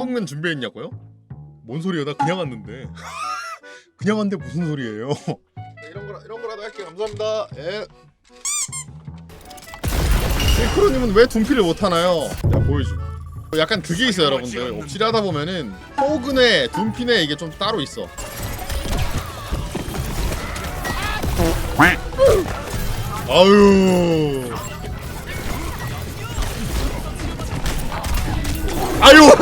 장동면 준비했냐고요? 뭔 소리야? 나 그냥 왔는데. 그냥 왔는데 무슨 소리예요? 이런 거라 이런 거라도 할게 감사합니다. 예. 크로님은 왜 둔피를 못 하나요? 야 보여줘. 약간 그게 있어요, 여러분들. 옵치리 하다 보면은 호그네, 둔피네 이게 좀 따로 있어. 아유. 아유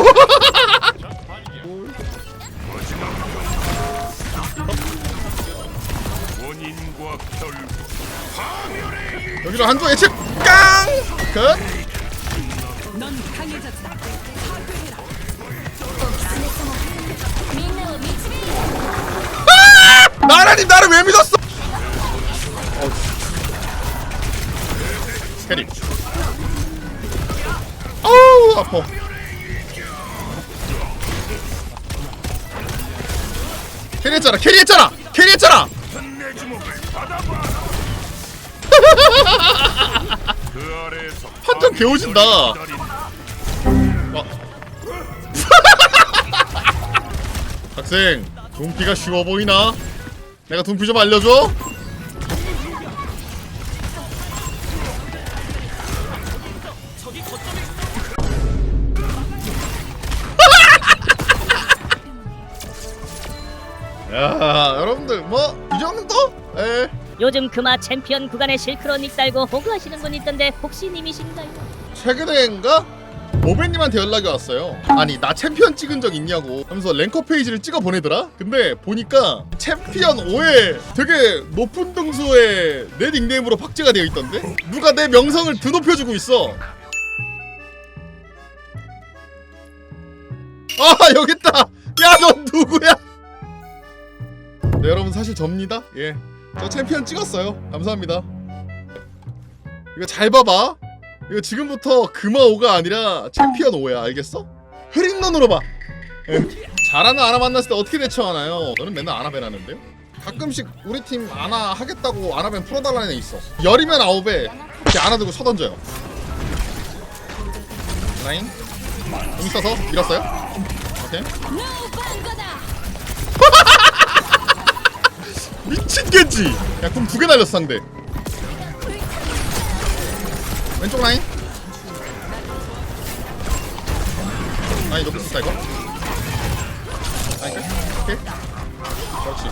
여기로 한조 예측 깡! 끝! 넌 강해졌다. 아! 나라님 나를 왜 믿었어? 캐리 어우 아파 캐리했잖아 캐리했잖아 캐리했잖아 판정 개오진다. 어. 학생 둔피가 쉬워 보이나? 내가 둔피 좀 알려줘? 요즘 금화 챔피언 구간에 실크로 닉 달고 호그 하시는 분 있던데 혹시 님이신가요? 최근에인가 모베님한테 연락이 왔어요. 아니 나 챔피언 찍은 적 있냐고 하면서 랭커 페이지를 찍어 보내더라. 근데 보니까 챔피언 5에 되게 높은 등수에 내 닉네임으로 박제가 되어 있던데 누가 내 명성을 드높여주고 있어. 아 여기 있다. 야 넌 누구야? 네 여러분 사실 접니다. 예, 저 챔피언 찍었어요. 감사합니다. 이거 잘 봐봐. 이거 지금부터 금화 5가 아니라 챔피언 5야. 알겠어? 흐린 눈으로 봐. 예. 잘하는 아나 만났을 때 어떻게 대처하나요? 너는 맨날 아나베라는데요? 가끔씩 우리 팀 아나 하겠다고 아나벤 풀어달라는 애 있어. 열이면 아홉에 이렇게 아나 들고 쳐던져요. 라인? 공 써서 밀었어요? 오케이. 미친 겐지. 야 그럼 두개 날렸어 상대. 왼쪽 라인? 라인 높이 썼다 이거? 끝 오케이. 그렇지.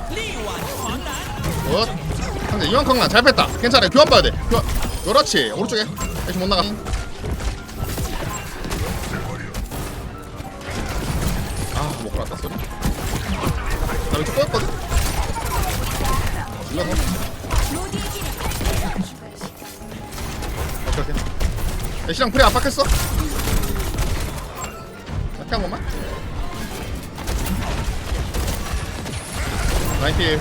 굿. 근데 이완 康랑잘 뺐다. 괜찮아. 교환 봐야 돼. 교환. 그렇지. 오른쪽에. 다시 못 나가. 아못 걸었다 소리 나 왼쪽 꼬였거든 오케이 오케이 애쉬랑 프레 압박했어? 이렇게 한 번만? 라인 필.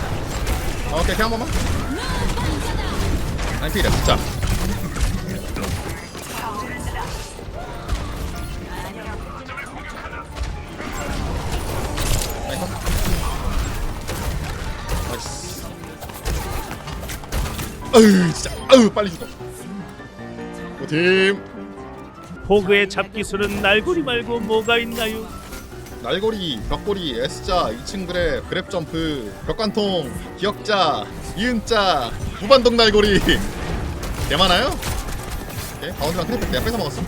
어, 오케이 한 번만. 라인 필이야 진짜 아유 진짜. 아유 빨리 죽어. 팀. 호그의 잡기술은 날고리 말고 뭐가 있나요? 날고리, 벽고리, S자, 2층 그랩, 그랩 점프, 벽관통, 기역자, 이은자, 무반동 날고리. 개 많아요? 오케이 가운데만 크랩 내가 뺏어 먹었어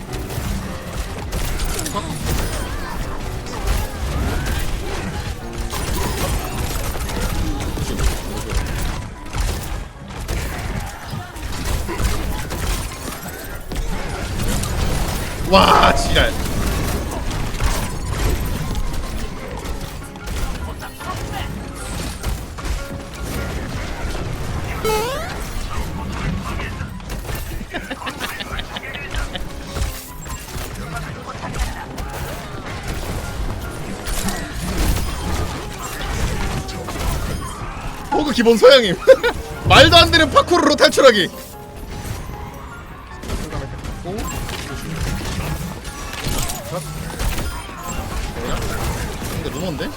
와 지랄 호그 기본 소양임. 말도 안 되는 파쿠르로 탈출하기 루머인데?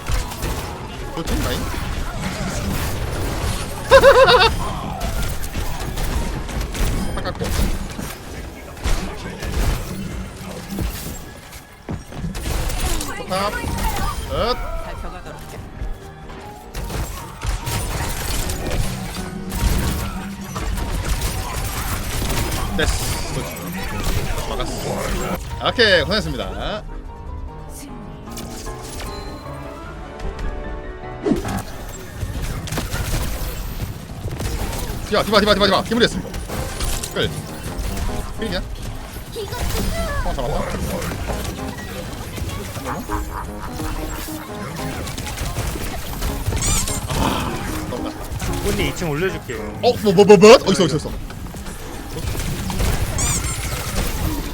그렇지 라인? 깎았고 탑. 해. 됐어. 그렇지. 막았어. 오케이, 고생했습니다. 디바, 디바, 디바, 디바, 디바. 기물이 했어. 끌. 끌이냐? 어, 잡았다. 아, 넘어가. 언니 2층 올려줄게요. 어, 뭐, 뭐, 뭐, 뭐? 어딨어, 어딨어, 어딨어.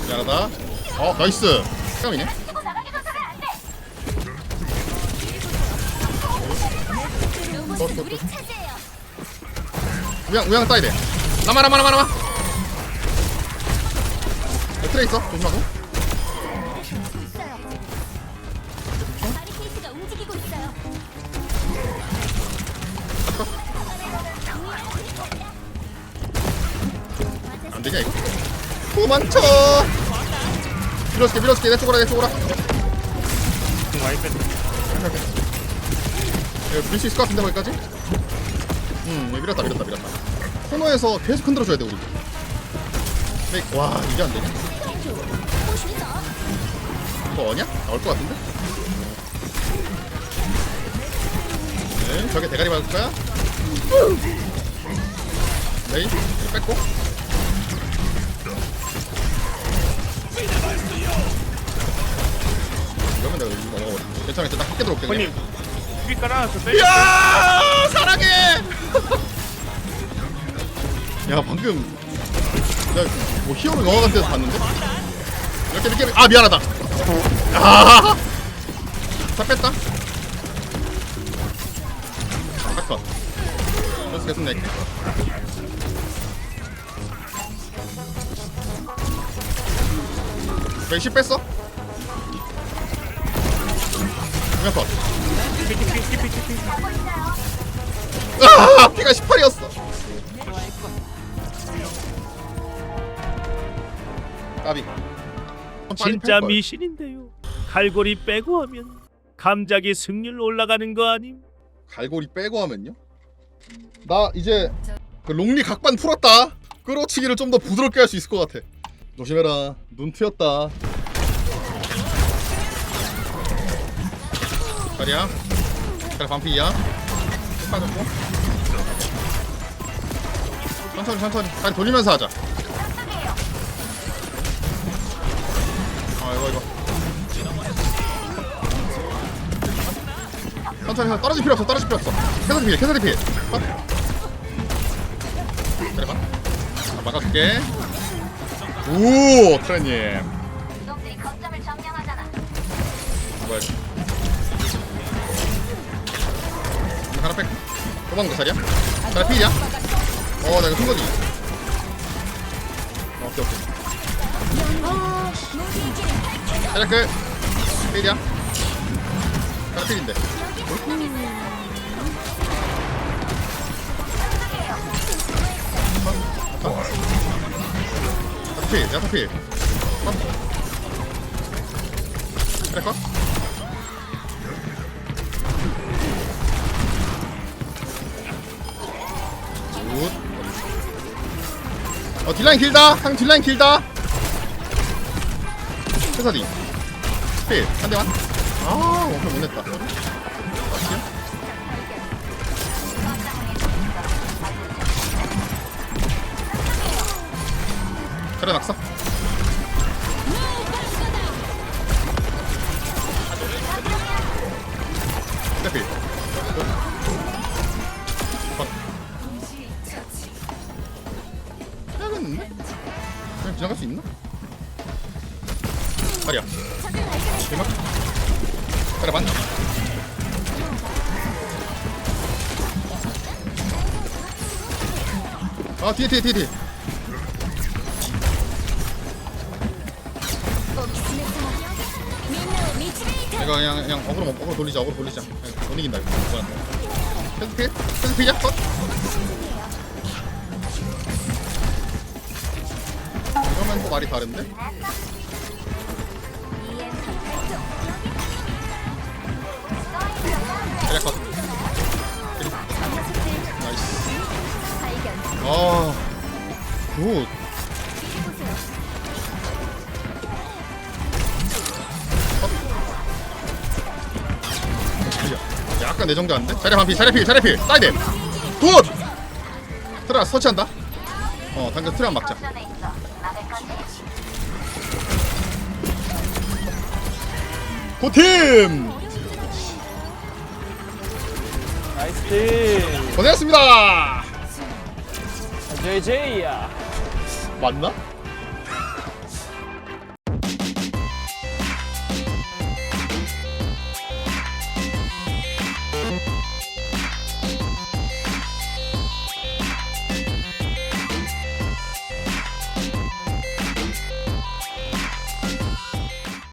미안하다. 어, 나이스. 잠깐만요. 어, 어, 어. 우양, 우양 따야 돼. 남아, 남아, 남아, 남아. 어, 트레 있어. 조심하고. 바리케이트가 움직이고 있어요. 안 되냐, 이거? 도망쳐. 밀어줄게, 밀어줄게. 내 쪽으로, 내 쪽으로. 뺐다. 이거 밀수 있을 것 같은데 거기까지? 음 이거 밀었다 밀었다 밀었다 코너에서 계속 흔들어줘야 돼 우리 와 이게 안 되냐? 이거 어냐? 나올 것 같은데? 네 저게 대가리 맞을 거야? 네이 이거 뺐고 이러면 내가 이거 넘어가거든 괜찮아 일단 딱 깨도록 언니 TV 깔아놨어. 뺄. 야 사랑해. 야 방금 야뭐 히어로 영화 같은 데서 봤는데 이렇게 이렇게 아 미안하다. 아다 뺐다. 컷. 그래서 계속 낼게. 몇시 뺐어? 그냥 컷. 아, 피가 18이었어. 까비. 진짜 미신인데요. 갈고리 빼고 하면 감작이 승률 올라가는 거 아님? 갈고리 빼고 하면요? 나 이제 그 롱리 각반 풀었다. 끌어치기를 좀 더 부드럽게 할 수 있을 것 같아. 조심해라. 눈 트였다. 자리야. 자 반피야. 빠졌고. 천천히 천천히. 다리 돌리면서 하자. 아 이거 이거. 천천히 해. 떨어질 필요 없어. 떨어질 필요 없어. 캐서디 필. 캐서디 필. 컷. 그래 봐. 자, 막아줄게. 오 트레님. 뭐야? 이거 하나 뺄까? 도망가 자리야? 자리 필이야? 어, 나 이거 쓴 거지. 어, 오케이 오케이. 끝. 필이야? 자리 필인데. 자리 필, 야타 필. 컷. 자리 컷. 굿. 어 딜라인 길다 상 딜라인 길다 회사디 필한 대만? 아 엄청 못 냈다. 맞지? 차례 낙사 필해 아 뒤에 뒤에 뒤에 뒤에. 이거 그냥 그냥 어그로 어그로 돌리자 어그로 돌리자. 못 이긴다 이거. 계속 피해 계속 피해 컷? 이러면 또 말이 다른데? 그래 컷. 아, 굿. 약간 내정도 안 돼? 자리 반피, 자리 필, 자리 필, 사이드. 굿. 트라 서치한다. 어, 당장 트라 막자. 고팀. 나이스 팀. 고생했습니다. JJ야 맞나?